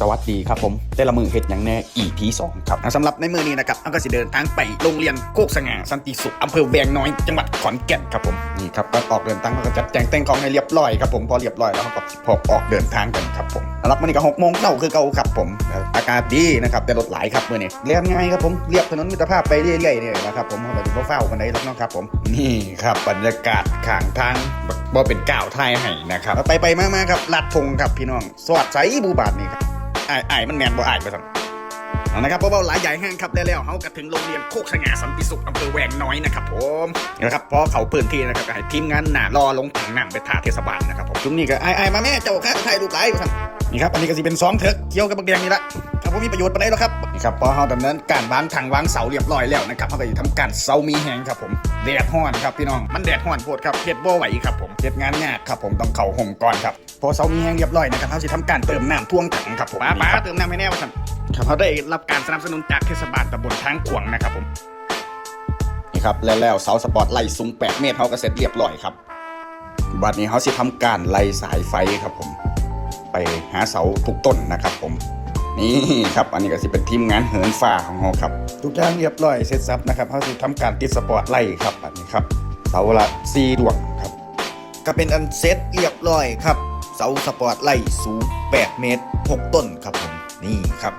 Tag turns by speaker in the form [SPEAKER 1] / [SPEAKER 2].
[SPEAKER 1] สวัสดีครับผมแต่ละมือเฮ็ดหยังแน่ EP 2ครับอะสำหรับในมือนี้นะครับเราก็สิเดินทางไปโรงเรียนโคกสง่าสันติสุขอำเภอแวงน้อยจังหวัดขอนแก่นครับผมนี่ครับก็ออกเดินทางเราก็จัดแจงแต่งของให้เรียบร้อยครับผมพอเรียบร้อยแล้วเราก็พอออกเดินทางกันครับผมสำหรับมื้อนี้ก็6โมงเช้าคือเก่าครับผมอากาศดีนะครับแต่รถหลายครับมื้อนี้เรียบง่ายครับผมเรียบถนนมิตรภาพไปเรื่อยๆเนี่ยนะครับผมเราจะบ่เฝ้ากันได้หรอกเนาะครับผมนี่ครับบรรยากาศข้างทางบ่เป็นก้าวทายให้นะครับไปไปๆมาๆครับลัดพงครับพี่น้องสวัสดีบูบาทนี่ครับ ไอ้ไอ้มันแมนบ่ไอ้ไปสั่งนะครับเพราะว่าหลายใหญ่แห้งครับได้แล้วเขาก็ถึงโรงเรียนโคกสง่าสันติสุขอำเภอแวงน้อยนะครับผมนะครับเพราะเขาพื้นที่นะครับให้ทีมงานหน่ารอลงถังน้ำไปท่าเทศบาลนะครับผมจุ่มนี่ก็ไอ้ไอ้มาแม่เจ้าข้าไทยลูกหลายไปสั่งนี่ครับอันนี้ก็สิเป็นซองเถิกเกี่ยวกับบักแดงนี่ละ บผมมีประโยชน์ปานใดหรอกครับนี่ครับพอเขาดำเนินการวางถังวางเสาเรียบร้อยแล้วนะครับเขาก็จะทำการเสามีแหงครับผมแดดห้อนครับพี่น้องมันแดดห้อนโพดครับเฮ็ดบ่ไหวครับผมเฮ็ดงานยากครับผมต้องเข่าห่มก่อนครับพอเสามีแหงเรียบร้อยนะครับเขาจะทำการเติมน้ำท่วงถังครับผมป้าป้าเติมน้ำให้แน่ว่าสั่นครับเขาได้รับการสนับสนุนจากเทศบาลตำบลทางขวางนะครับผมนี่ครับแล้วแล้วเสาสปอร์ตไล่สูง 8 เมตรเขาก็เสร็จเรียบร้อยครับบัดนี้เขาสิทำการไล่สายไฟครับผม ไปหาเสาทุกต้นนะครับผม นี่ครับอันนี้ก็สิเป็นทีมงานเหินฟ้าของเราครับ ทุกอย่างเรียบร้อยเสร็จสับนะครับเขาสิทำการติดสปอร์ตไล่ครับอันนี้ครับเสาละ4ดวงครับ ก็เป็นอันเซตเรียบร้อยครับ เสาสปอร์ตไล่สูง 8 เมตร 6 ต้นครับผมนี่ครับ